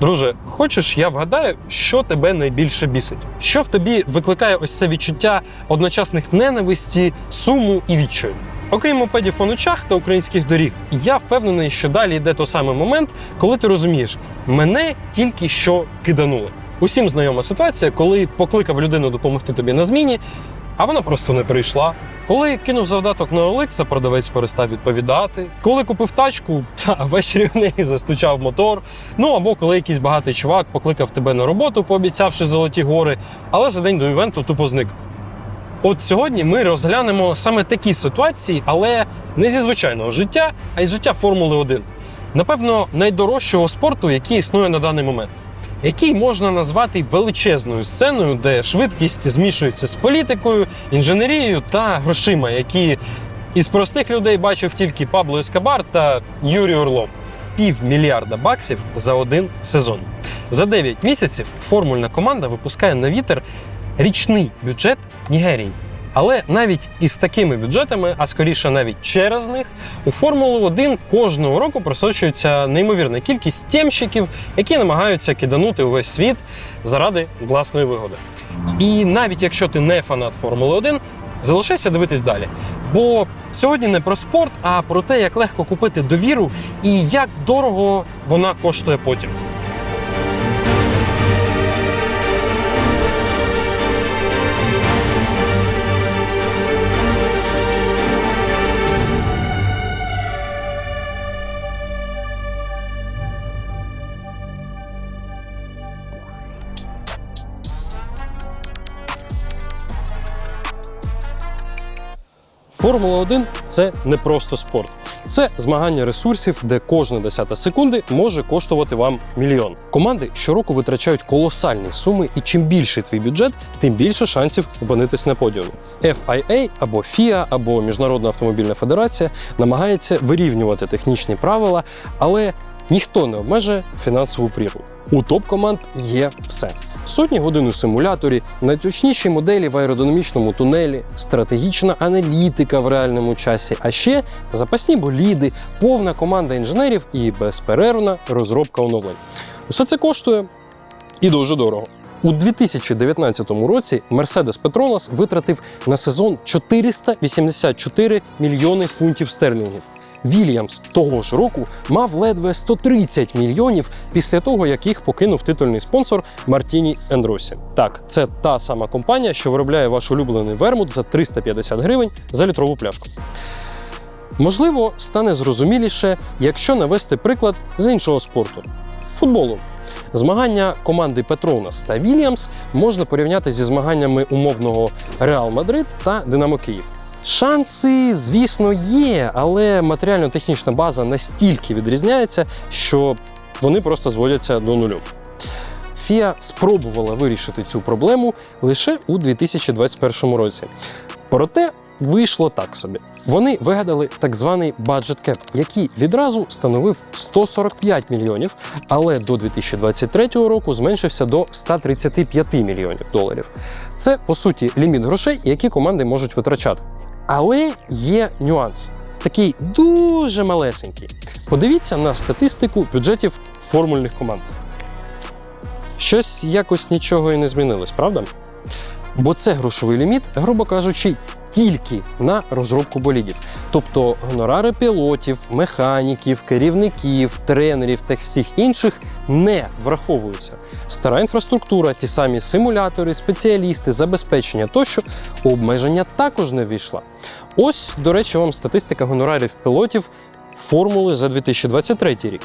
Друже, хочеш, я вгадаю, що тебе найбільше бісить? Що в тобі викликає ось це відчуття одночасних ненависті, суму і відчаю? Окрім мопедів по ночах та українських доріг, я впевнений, що далі йде той самий момент, коли ти розумієш, мене тільки що киданули. Усім знайома ситуація, коли покликав людину допомогти тобі на зміні, а вона просто не прийшла. Коли кинув завдаток на Олекса, продавець перестав відповідати. Коли купив тачку, та ввечері в неї застучав мотор. Ну або коли якийсь багатий чувак покликав тебе на роботу, пообіцявши золоті гори, але за день до івенту тупо зник. От сьогодні ми розглянемо саме такі ситуації, але не зі звичайного життя, а із життя Формули 1. Напевно, найдорожчого спорту, який існує на даний момент, який можна назвати величезною сценою, де швидкість змішується з політикою, інженерією та грошима, які із простих людей бачив тільки Пабло Ескабар та Юрій Орлов. Півмільярда баксів за один сезон. За 9 місяців формульна команда випускає на вітер річний бюджет Нігерії. Але навіть із такими бюджетами, а скоріше навіть через них, у Формулу 1 кожного року просочується неймовірна кількість тємщиків, які намагаються киданути увесь світ заради власної вигоди. І навіть якщо ти не фанат Формули 1, залишайся дивитись далі. Бо сьогодні не про спорт, а про те, як легко купити довіру і як дорого вона коштує потім. Формула 1 це не просто спорт. Це змагання ресурсів, де кожна десята секунди може коштувати вам мільйон. Команди щороку витрачають колосальні суми, і чим більший твій бюджет, тим більше шансів опинитись на подіумі. FIA або FIA, або Міжнародна автомобільна федерація намагається вирівнювати технічні правила, але ніхто не обмежує фінансову прірву. У топ-команд є все. Сотні годин у симуляторі, найточніші моделі в аеродинамічному тунелі, стратегічна аналітика в реальному часі, а ще запасні боліди, повна команда інженерів і безперервна розробка оновлень. Усе це коштує і дуже дорого. У 2019 році Mercedes Petronas витратив на сезон 484 мільйони фунтів стерлінгів. Вільямс того ж року мав ледве 130 мільйонів після того, як їх покинув титульний спонсор Мартіні Ендросі. Так, це та сама компанія, що виробляє ваш улюблений вермут за 350 гривень за літрову пляшку. Можливо, стане зрозуміліше, якщо навести приклад з іншого спорту футболу. Змагання команди Петронас та Вільямс можна порівняти зі змаганнями умовного Реал Мадрид та Динамо Київ. Шанси, звісно, є, але матеріально-технічна база настільки відрізняється, що вони просто зводяться до нулю. FIA спробувала вирішити цю проблему лише у 2021 році. Проте вийшло так собі. Вони вигадали так званий budget cap, який відразу становив 145 мільйонів, але до 2023 року зменшився до 135 мільйонів доларів. Це по суті ліміт грошей, які команди можуть витрачати. Але є нюанс. Такий дуже малесенький. Подивіться на статистику бюджетів формульних команд. Щось якось нічого і не змінилось, правда? Бо це грошовий ліміт, грубо кажучи, тільки на розробку болідів. Тобто гонорари пілотів, механіків, керівників, тренерів та всіх інших не враховуються. Стара інфраструктура, ті самі симулятори, спеціалісти, забезпечення тощо обмеження також не ввійшла. Ось, до речі, вам статистика гонорарів пілотів формули за 2023 рік.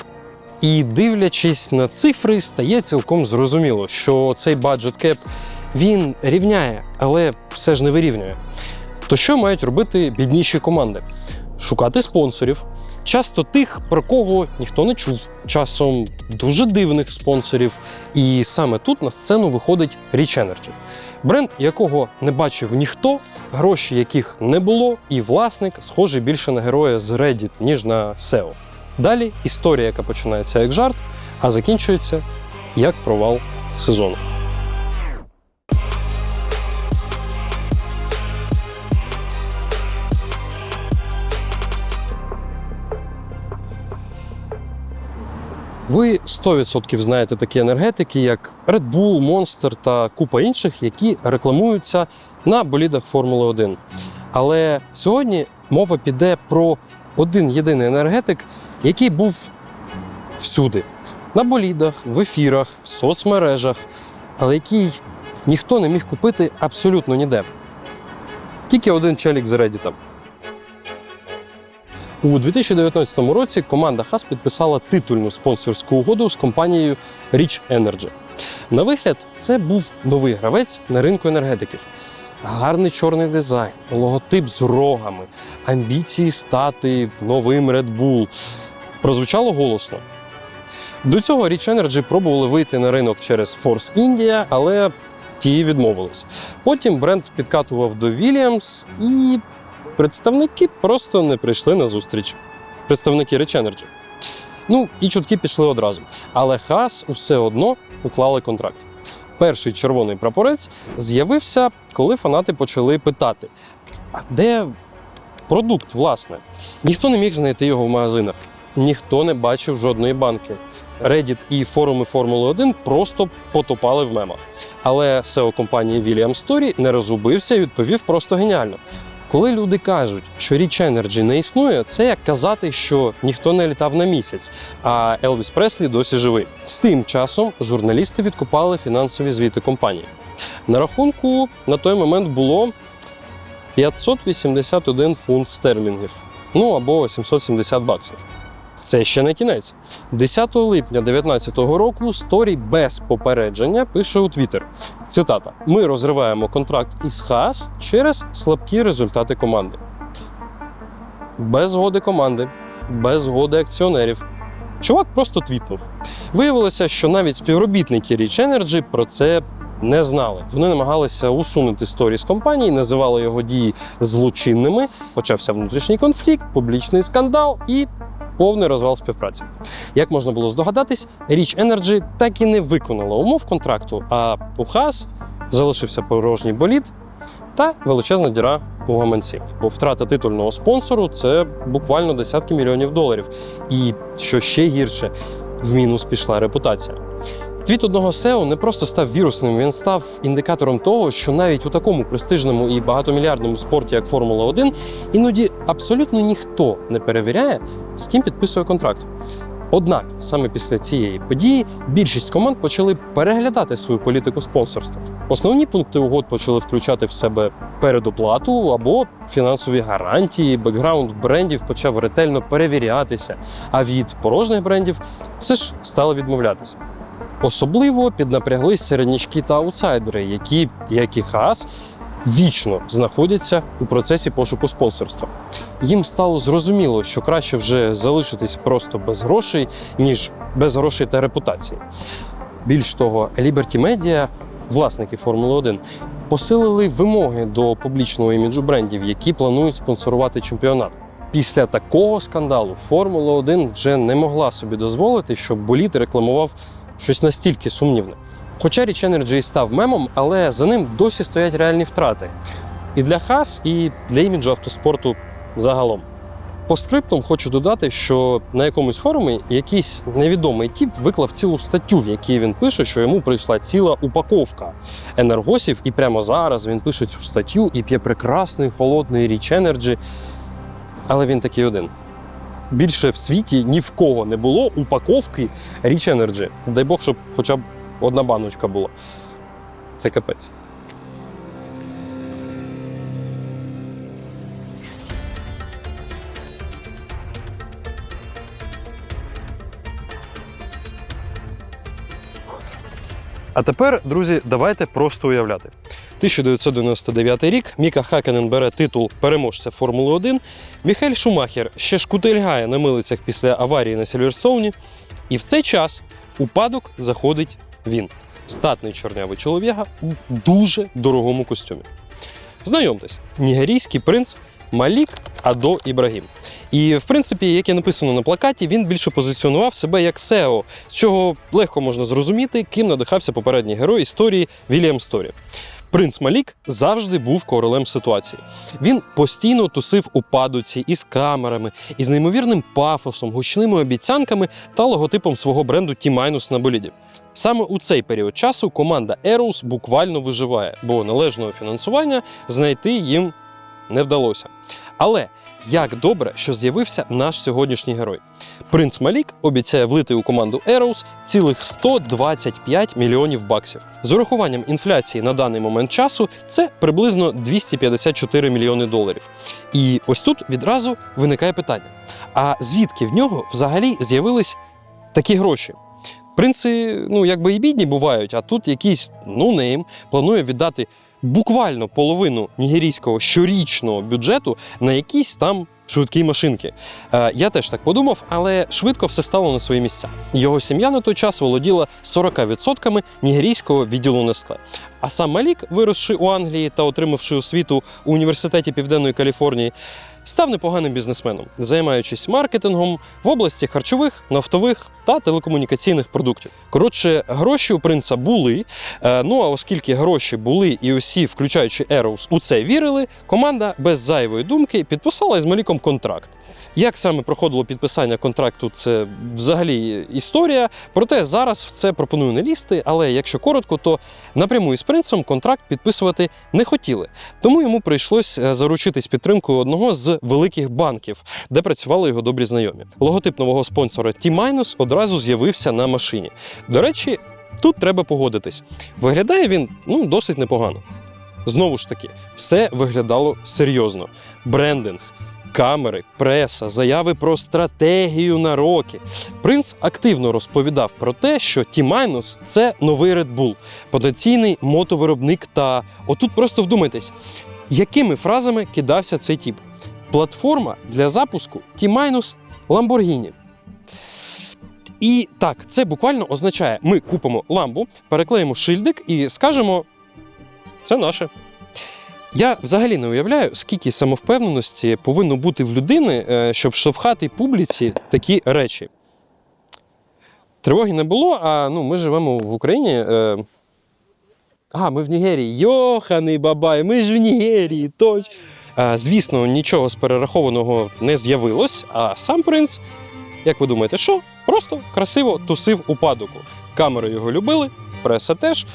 І дивлячись на цифри, стає цілком зрозуміло, що цей баджет кеп він рівняє, але все ж не вирівнює. То що мають робити бідніші команди? Шукати спонсорів, часто тих, про кого ніхто не чув, часом дуже дивних спонсорів. І саме тут на сцену виходить Rich Energy. Бренд, якого не бачив ніхто, гроші яких не було, і власник схожий більше на героя з Reddit, ніж на SEO. Далі історія, яка починається як жарт, а закінчується як провал сезону. Ви 100% знаєте такі енергетики, як Red Bull, Monster та купа інших, які рекламуються на болідах Формули 1. Але сьогодні мова піде про один єдиний енергетик, який був всюди: на болідах, в ефірах, в соцмережах, але який ніхто не міг купити абсолютно ніде. Тільки один челік з Reddit. У 2019 році команда Хас підписала титульну спонсорську угоду з компанією Rich Energy. На вигляд, це був новий гравець на ринку енергетиків. Гарний чорний дизайн, логотип з рогами, амбіції стати новим Red Bull. Прозвучало голосно. До цього Rich Energy пробували вийти на ринок через Force India, але ті відмовились. Потім бренд підкатував до Williams, і представники просто не прийшли на зустріч. Представники Rich Energy. Ну, і чутки пішли одразу. Але Хас усе одно уклали контракт. Перший червоний прапорець з'явився, коли фанати почали питати: а де продукт, власне? Ніхто не міг знайти його в магазинах, ніхто не бачив жодної банки. Reddit і форуми Формули 1 просто потопали в мемах. Але SEO компанії William Story не розгубився і відповів просто геніально. Коли люди кажуть, що річ Energy не існує, це як казати, що ніхто не літав на місяць, а Елвіс Преслі досі живий. Тим часом журналісти відкопали фінансові звіти компанії. На рахунку на той момент було 581 фунт стерлінгів, ну або 770 баксів. Це ще не кінець. 10 липня 2019 року Сторі без попередження пише у Твіттер. Цитата: Ми розриваємо контракт із Хаас через слабкі результати команди. Без згоди команди, без згоди акціонерів. Чувак просто твітнув. Виявилося, що навіть співробітники Rich Energy про це не знали. Вони намагалися усунути сторі з компанії, називали його дії злочинними. Почався внутрішній конфлікт, публічний скандал і повний розвал співпраці. Як можна було здогадатись, Rich Energy так і не виконала умов контракту, а у Хас залишився порожній болід та величезна діра у гаманці. Бо втрата титульного спонсору це буквально десятки мільйонів доларів. І що ще гірше, в мінус пішла репутація. Твіт одного SEO не просто став вірусним, він став індикатором того, що навіть у такому престижному і багатомільярдному спорті, як Формула 1, іноді абсолютно ніхто не перевіряє, з ким підписує контракт. Однак саме після цієї події більшість команд почали переглядати свою політику спонсорства. Основні пункти угод почали включати в себе передоплату або фінансові гарантії. Бекграунд брендів почав ретельно перевірятися, а від порожніх брендів все ж стали відмовлятися. Особливо піднапряглись середнячки та аутсайдери, які, як і Хаас, вічно знаходяться у процесі пошуку спонсорства. Їм стало зрозуміло, що краще вже залишитись просто без грошей, ніж без грошей та репутації. Більш того, Liberty Media, власники Формули 1, посилили вимоги до публічного іміджу брендів, які планують спонсорувати чемпіонат. Після такого скандалу Формула 1 вже не могла собі дозволити, щоб боліт рекламував щось настільки сумнівне. Хоча Rich Energy і став мемом, але за ним досі стоять реальні втрати. І для Хас, і для іміджу автоспорту загалом. По скриптум хочу додати, що на якомусь форумі якийсь невідомий тіп виклав цілу статтю, в якій він пише, що йому прийшла ціла упаковка енергосів, і прямо зараз він пише цю статтю і п'є прекрасний холодний Rich Energy. Але він такий один. Більше в світі ні в кого не було упаковки Rich Energy. Дай Бог, щоб хоча б одна баночка була. Це капець. А тепер, друзі, давайте просто уявляти. 1999 рік Міка Хакенен бере титул переможця Формули 1. Міхель Шумахер ще шкутильгає на милицях після аварії на Сільверстоуні. І в цей час у падок заходить він. Статний чорнявий чолов'яга у дуже дорогому костюмі. Знайомтесь, нігерійський принц Малік Адо Ібрагім. І, в принципі, як і написано на плакаті, він більше позиціонував себе як SEO, з чого легко можна зрозуміти, ким надихався попередній герой історії Вільям Сторі. Принц Малік завжди був королем ситуації. Він постійно тусив у падуці із камерами, із неймовірним пафосом, гучними обіцянками та логотипом свого бренду T-Minus на боліді. Саме у цей період часу команда Arrows буквально виживає, бо належного фінансування знайти їм не вдалося. Але як добре, що з'явився наш сьогоднішній герой. Принц Малік обіцяє влити у команду Eros цілих 125 мільйонів баксів. З урахуванням інфляції на даний момент часу це приблизно 254 мільйони доларів. І ось тут відразу виникає питання: а звідки в нього взагалі з'явились такі гроші? Принци, ну якби і бідні бувають, а тут якийсь нонейм планує віддати буквально половину нігерійського щорічного бюджету на якісь там швидкі машинки. Е, я теж так подумав, але швидко все стало на свої місця. Його сім'я на той час володіла 40% нігерійського відділу Нестле. А сам Малік, виросши у Англії та отримавши освіту у університеті Південної Каліфорнії, став непоганим бізнесменом, займаючись маркетингом в області харчових, нафтових та телекомунікаційних продуктів. Коротше, гроші у принца були. е, Ну а оскільки гроші були і усі, включаючи Ероус, у це вірили, команда без зайвої думки підписала із Маліком контракт. Як саме проходило підписання контракту, це взагалі історія. Проте зараз в це пропоную не лізти, але якщо коротко, то напряму із принцем контракт підписувати не хотіли. Тому йому прийшлось е, заручитись підтримкою одного з великих банків, де працювали його добрі знайомі. Логотип нового спонсора T- одразу з'явився на машині. До речі, тут треба погодитись. Виглядає він ну, досить непогано. Знову ж таки, все виглядало серйозно. Брендинг, камери, преса, заяви про стратегію на роки. Принц активно розповідав про те, що T- – це новий Red Bull, потенційний мотовиробник. Та отут просто вдумайтесь, якими фразами кидався цей тіп. Платформа для запуску T- Lamborghini. І так, це буквально означає: ми купимо ламбу, переклеїмо шильдик і скажемо: це наше. Я взагалі не уявляю, скільки самовпевненості повинно бути в людини, е, щоб штовхати публіці такі речі. Тривоги не було, а ну, ми живемо в Україні. е, А, ми в Нігерії. Йоханий бабай, ми ж в Нігерії, точ. Е, Звісно, нічого з перерахованого не з'явилось, а сам принц, як ви думаєте, що? Просто красиво тусив у падоку. Камери його любили, преса теж.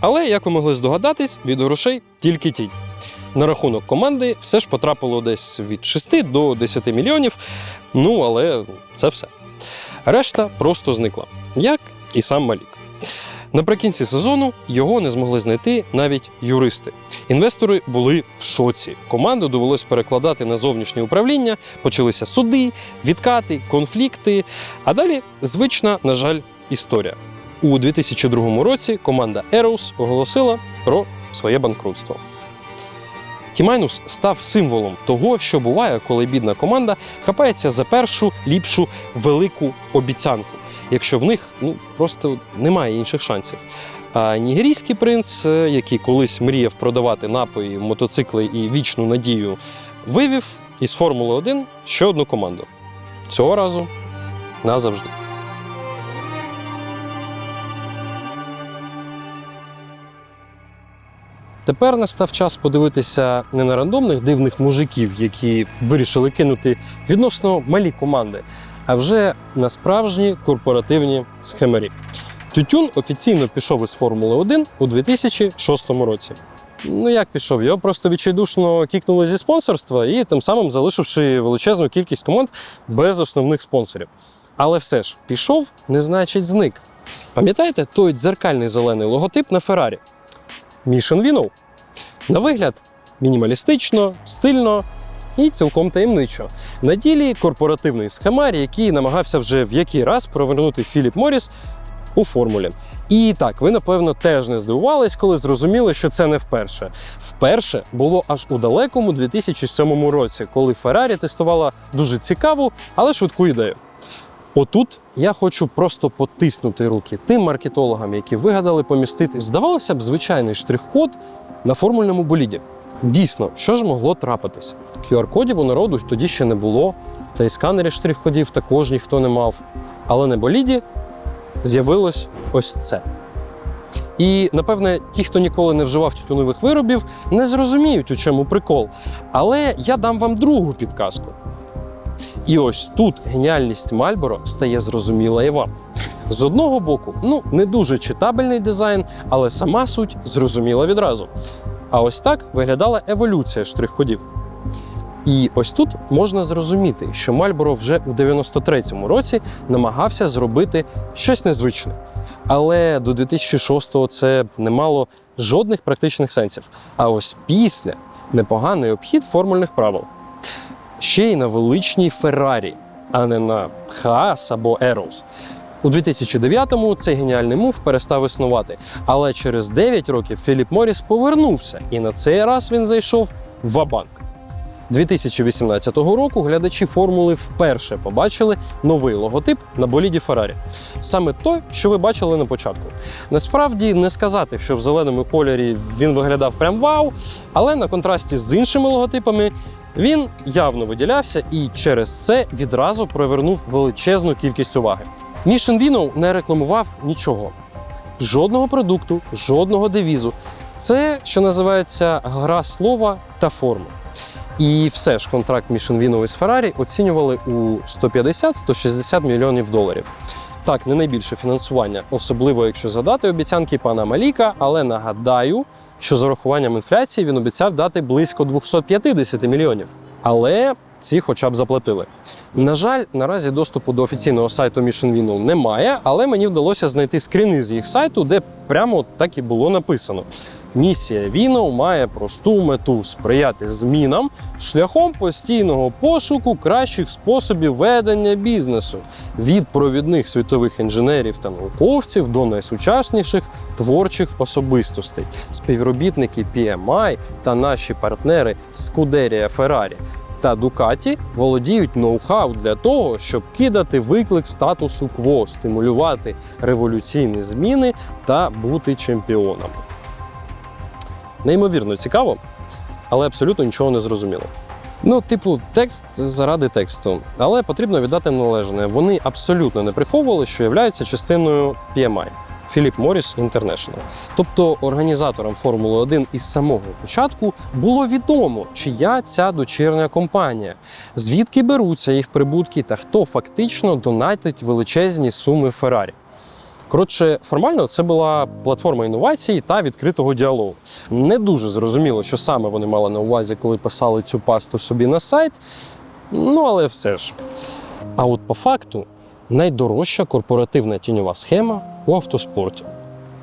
Але, як ви могли здогадатись, від грошей тільки тінь. На рахунок команди все ж потрапило десь від 6 до 10 мільйонів. Ну, але це все. Решта просто зникла, як і сам Малік. Наприкінці сезону його не змогли знайти навіть юристи. Інвестори були в шоці. Команду довелось перекладати на зовнішнє управління, почалися суди, відкати, конфлікти. А далі звична, на жаль, історія. У 2002 році команда Eros оголосила про своє банкрутство. Тімайнус став символом того, що буває, коли бідна команда хапається за першу ліпшу велику обіцянку, якщо в них ну просто немає інших шансів. А нігерійський принц, е, який колись мріяв продавати напої, мотоцикли і вічну надію, вивів із Формули 1 ще одну команду. Цього разу назавжди. Тепер настав час подивитися не на рандомних дивних мужиків, які вирішили кинути відносно малі команди, а вже на справжні корпоративні схемарі. Тютюн офіційно пішов із Формули 1 у 2006 році. Ну як пішов? Його просто відчайдушно кікнули зі спонсорства і тим самим залишивши величезну кількість команд без основних спонсорів. Але все ж пішов, не значить зник. Пам'ятаєте той дзеркальний зелений логотип на Феррарі? Mission Вінов. На вигляд мінімалістично, стильно і цілком таємничо. На ділі корпоративний схемар, який намагався вже в який раз провернути Філіп Моріс у формулі. І так, ви напевно теж не здивувались, коли зрозуміли, що це не вперше. Вперше було аж у далекому 2007 році, коли Феррарі тестувала дуже цікаву, але швидку ідею. Отут я хочу просто потиснути руки тим маркетологам, які вигадали помістити, здавалося б, звичайний штрих-код на формульному боліді. Дійсно, що ж могло трапитись? QR-кодів у народу тоді ще не було, та й сканерів штрих-кодів також ніхто не мав. Але на боліді з'явилось ось це. І напевне, ті, хто ніколи не вживав тютюнових виробів, не зрозуміють, у чому прикол. Але я дам вам другу підказку. І ось тут геніальність Мальборо стає зрозуміла і вам. З одного боку, ну не дуже читабельний дизайн, але сама суть зрозуміла відразу. А ось так виглядала еволюція штрих-кодів. І ось тут можна зрозуміти, що Мальборо вже у 93-му році намагався зробити щось незвичне. Але до 2006-го це не мало жодних практичних сенсів. А ось після непоганий обхід формульних правил. Ще й на величній Феррарі, а не на Хаас або Ероус. У 2009-му цей геніальний мув перестав існувати. Але через 9 років Філіп Моріс повернувся, і на цей раз він зайшов в банк 2018 року глядачі формули вперше побачили новий логотип на боліді Феррарі. Саме той, що ви бачили на початку. Насправді не сказати, що в зеленому кольорі він виглядав прям вау, але на контрасті з іншими логотипами він явно виділявся і через це відразу привернув величезну кількість уваги. Mission Vino не рекламував нічого. Жодного продукту, жодного девізу. Це, що називається, гра слова та форми. І все ж контракт Mission Vino із Ferrari оцінювали у 150-160 мільйонів доларів. Так, не найбільше фінансування, особливо якщо задати обіцянки пана Маліка, але нагадаю, що з урахуванням інфляції він обіцяв дати близько 250 мільйонів. Але ці хоча б заплатили. На жаль, наразі доступу до офіційного сайту Mission Vino немає, але мені вдалося знайти скріни з їх сайту, де прямо так і було написано. Місія Віно має просту мету сприяти змінам шляхом постійного пошуку кращих способів ведення бізнесу від провідних світових інженерів та науковців до найсучасніших творчих особистостей, співробітники PMI та наші партнери Scuderia Ferrari та Дукаті володіють ноу-хау для того, щоб кидати виклик статусу кво, стимулювати революційні зміни та бути чемпіонами. Неймовірно цікаво, але абсолютно нічого не зрозуміло. Ну, типу, текст заради тексту, але потрібно віддати належне. Вони абсолютно не приховували, що являються частиною PMI Philip Morris International. Тобто організаторам Формули 1 із самого початку було відомо, чия ця дочірня компанія, звідки беруться їх прибутки та хто фактично донатить величезні суми Феррарі. Коротше, формально це була платформа інновацій та відкритого діалогу. Не дуже зрозуміло, що саме вони мали на увазі, коли писали цю пасту собі на сайт. Ну, але все ж. А от по факту найдорожча корпоративна тіньова схема у автоспорті.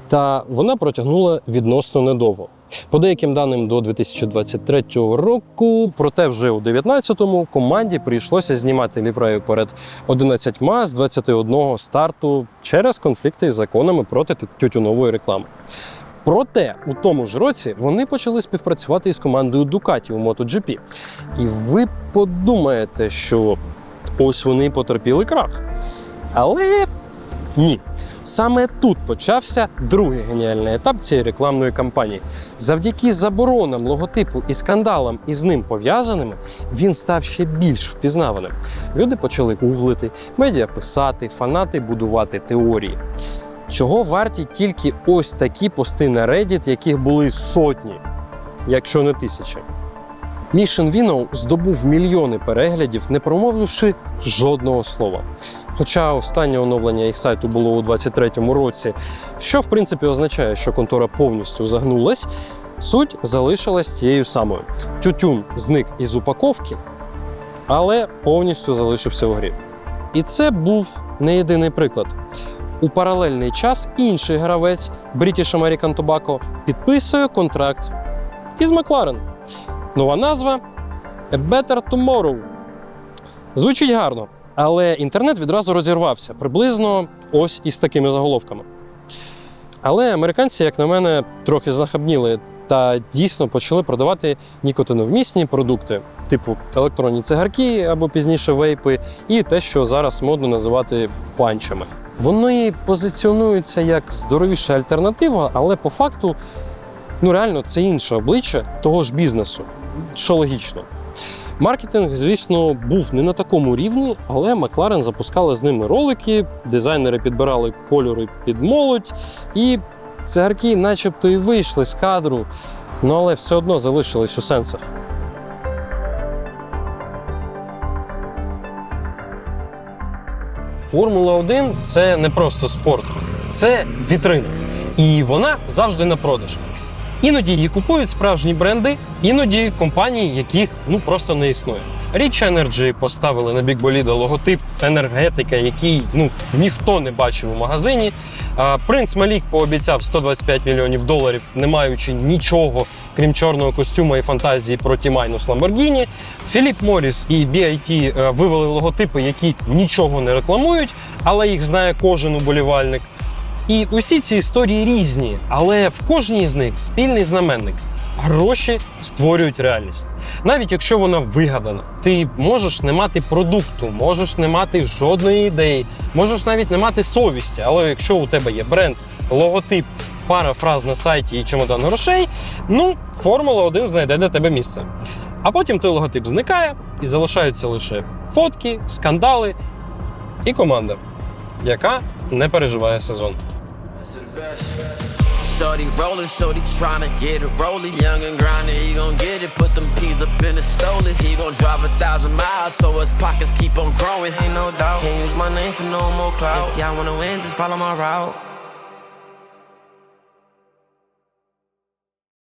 Та вона протягнула відносно недовго. По деяким даним до 2023 року, проте вже у 2019-му команді прийшлося знімати ліврею перед 11 з 21 старту через конфлікти із законами проти тютюнової реклами. Проте у тому ж році вони почали співпрацювати із командою Ducati у MotoGP. І ви подумаєте, що ось вони потерпіли крах. Але ні. Саме тут почався другий геніальний етап цієї рекламної кампанії. Завдяки заборонам логотипу і скандалам із ним пов'язаними, він став ще більш впізнаваним. Люди почали гуглити, медіа писати, фанати будувати теорії. Чого варті тільки ось такі пости на Reddit, яких були сотні, якщо не тисячі. Mission Vino здобув мільйони переглядів, не промовивши жодного слова. Хоча останнє оновлення їх сайту було у 2023 році, що в принципі означає, що контора повністю загнулась, суть залишилась тією самою. Тютюн зник із упаковки, але повністю залишився у грі. І це був не єдиний приклад. У паралельний час інший гравець British American Tobacco підписує контракт із Макларен. Нова назва A Better Tomorrow. Звучить гарно, але інтернет відразу розірвався приблизно ось із такими заголовками. Але американці, як на мене, трохи знахабніли та дійсно почали продавати нікотиновмісні продукти, типу електронні цигарки або пізніше вейпи, і те, що зараз модно називати панчами. Вони позиціонуються як здоровіша альтернатива, але по факту, ну реально, це інше обличчя того ж бізнесу, що логічно. Маркетинг, звісно, був не на такому рівні, але Макларен запускали з ними ролики, дизайнери підбирали кольори під молодь, і Цигарки начебто і вийшли з кадру, ну але все одно залишились у сенсах. Формула 1 це не просто спорт, це вітрина. І вона завжди на продаж. Іноді її купують справжні бренди, іноді компанії, яких ну просто не існує. Rich Energy поставили на бік боліда логотип енергетика, який ну ніхто не бачив у магазині. Принц Малік пообіцяв 125 мільйонів доларів, не маючи нічого, крім чорного костюма і фантазії про Тімайнус Lamborghini. Філіп Моріс і BIT е, вивели логотипи, які нічого не рекламують, але їх знає кожен уболівальник. І усі ці історії різні, але в кожній з них спільний знаменник. Гроші створюють реальність. Навіть якщо вона вигадана, ти можеш не мати продукту, можеш не мати жодної ідеї, можеш навіть не мати совісті. Але якщо у тебе є бренд, логотип, пара фраз на сайті і чемодан грошей, ну Формула 1 знайде для тебе місце. А потім той логотип зникає і залишаються лише фотки, скандали і команда, яка не переживає сезон. Shorty rolling, shorty tryna get it rolling. Young and grinding, he gon' get it. Put them keys up in the stoley. He gon' drive a thousand miles, so his pockets keep on growing. Ain't no doubt. Can't use my name for no more clout. If y'all wanna win, just follow my route.